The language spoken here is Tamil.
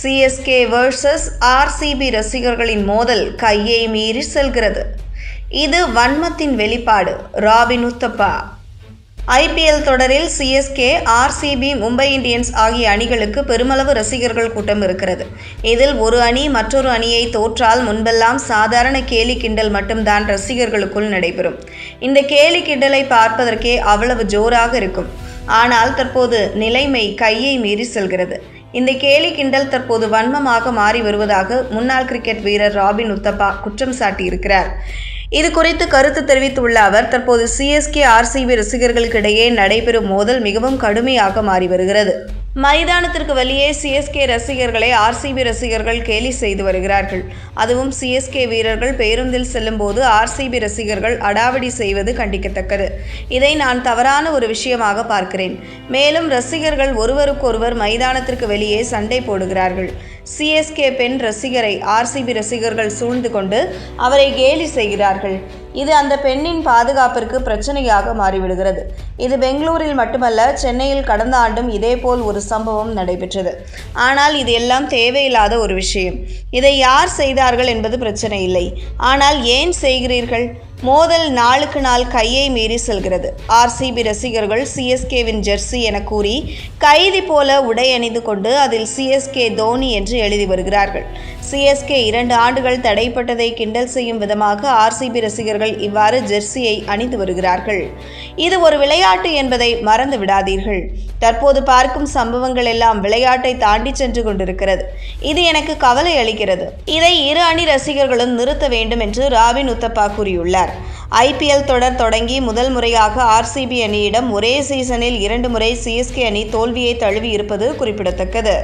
சிஎஸ்கே வேர்சஸ் ஆர்சிபி ரசிகர்களின் மோதல் கையை மீறி செல்கிறது. இது வன்மத்தின் வெளிப்பாடு ராபின் உத்தப்பா. ஐபிஎல் தொடரில் சிஎஸ்கே ஆர்சிபி மும்பை இந்தியன்ஸ் ஆகிய அணிகளுக்கு பெருமளவு ரசிகர்கள் கூட்டம் இருக்கிறது. இதில் ஒரு அணி மற்றொரு அணியை தோற்றால் முன்பெல்லாம் சாதாரண கேலி கிண்டல் மட்டும்தான் ரசிகர்களுக்குள் நடைபெறும். இந்த கேலி கிண்டலை பார்ப்பதற்கே அவ்வளவு ஜோராக இருக்கும். ஆனால் தற்போது நிலைமை கையை மீறி செல்கிறது. இந்த கேலி கிண்டல் தற்போது வன்மமாக மாறி வருவதாக முன்னாள் கிரிக்கெட் வீரர் ராபின் உத்தப்பா குற்றம் சாட்டியிருக்கிறார். இது குறித்து கருத்து தெரிவித்துள்ள அவர் தற்போது சிஎஸ்கே ஆர்சிபி ரசிகர்களுக்கிடையே நடைபெறும் மோதல் மிகவும் கடுமையாக மாறி வருகிறது. மைதானத்திற்கு வெளியே சிஎஸ்கே ரசிகர்களை ஆர்சிபி ரசிகர்கள் கேலி செய்து வருகிறார்கள். அதுவும் சிஎஸ்கே வீரர்கள் பேருந்தில் செல்லும்போது ஆர்சிபி ரசிகர்கள் அடாவடி செய்வது கண்டிக்கத்தக்கது. இதை நான் தவறான ஒரு விஷயமாக பார்க்கிறேன். மேலும் ரசிகர்கள் ஒருவருக்கொருவர் மைதானத்திற்கு வெளியே சண்டை போடுகிறார்கள். சிஎஸ்கே பெண் ரசிகரை ஆர்சிபி ரசிகர்கள் சூழ்ந்து கொண்டு அவரை கேலி செய்கிறார்கள். இது அந்த பெண்ணின் பாதுகாப்பிற்கு பிரச்சனையாக மாறிவிடுகிறது. இது பெங்களூரில் மட்டுமல்ல சென்னையில் கடந்த ஆண்டும் இதேபோல் ஒரு சம்பவம் நடைபெற்றது. ஆனால் இது எல்லாம் தேவையில்லாத ஒரு விஷயம். இதை யார் செய்தார்கள் என்பது பிரச்சனை இல்லை. ஆனால் ஏன் செய்கிறீர்கள்? மோதல் நாளுக்கு நாள் கையை மீறி செல்கிறது. ஆர்சிபி ரசிகர்கள் சிஎஸ்கேவின் ஜெர்சி என கூறி கைதி போல உடை அணிந்து கொண்டு அதில் சிஎஸ்கே தோனி என்று எழுதி வருகிறார்கள். சிஎஸ்கே இரண்டு ஆண்டுகள் தடைப்பட்டதை கிண்டல் செய்யும் விதமாக ஆர்சிபி ரசிகர்கள் இவ்வாறு ஜெர்சியை அணிந்து வருகிறார்கள். இது ஒரு விளையாட்டு என்பதை மறந்து விடாதீர்கள். தற்போது பார்க்கும் சம்பவங்கள் எல்லாம் விளையாட்டை தாண்டி சென்று கொண்டிருக்கிறது. இது எனக்கு கவலை அளிக்கிறது. இதை இரு அணி ரசிகர்களும் நிறுத்த வேண்டும் என்று ராபின் உத்தப்பா கூறியுள்ளார். ஐபிஎல் தொடர் தொடங்கி முதல் முறையாக ஆர்சிபி அணியிடம் ஒரே சீசனில் இரண்டு முறை சிஎஸ்கே அணி தோல்வியை தழுவி இருப்பது குறிப்பிடத்தக்கது.